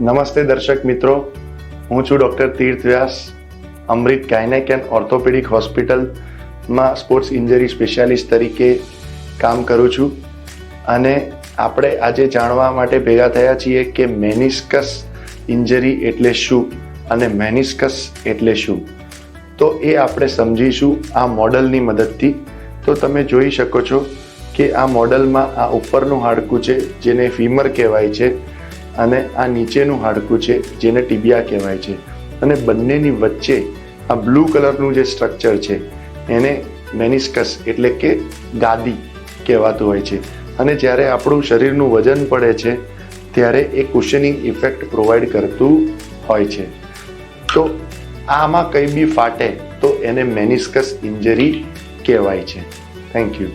નમસ્તે દર્શક મિત્રો. હું છું doctor Tirth Vyas Amrut gynaec and orthopaedic હોસ્પિટલમાં સ્પોર્ટ્સ ઇન્જરી સ્પેશિયાલિસ્ટ તરીકે કામ કરું છું. અને આપણે આજે જાણવા માટે ભેગા થયા છીએ કે મેનિસ્કસ ઇન્જરી એટલે શું અને મેનિસ્કસ એટલે શું? તો એ આપણે સમજીશું આ મોડલની મદદથી. તો તમે જોઈ શકો છો કે આ મોડલમાં આ ઉપરનું હાડકું છે, જેને ફીમર કહેવાય છે. અને આ નીચેનું હાડકું છે, જેને ટીબિયા કહેવાય છે. અને બંનેની વચ્ચે આ બ્લુ કલરનું જે સ્ટ્રક્ચર છે, એને મેનિસ્કસ એટલે કે ગાદી કહેવાતું હોય છે. અને જ્યારે આપણું શરીરનું વજન પડે છે, ત્યારે એ કુશનિંગ ઇફેક્ટ પ્રોવાઈડ કરતું હોય છે. તો આમાં કંઈ બી ફાટે, તો એને મેનિસ્કસ ઇન્જરી કહેવાય છે. Thank you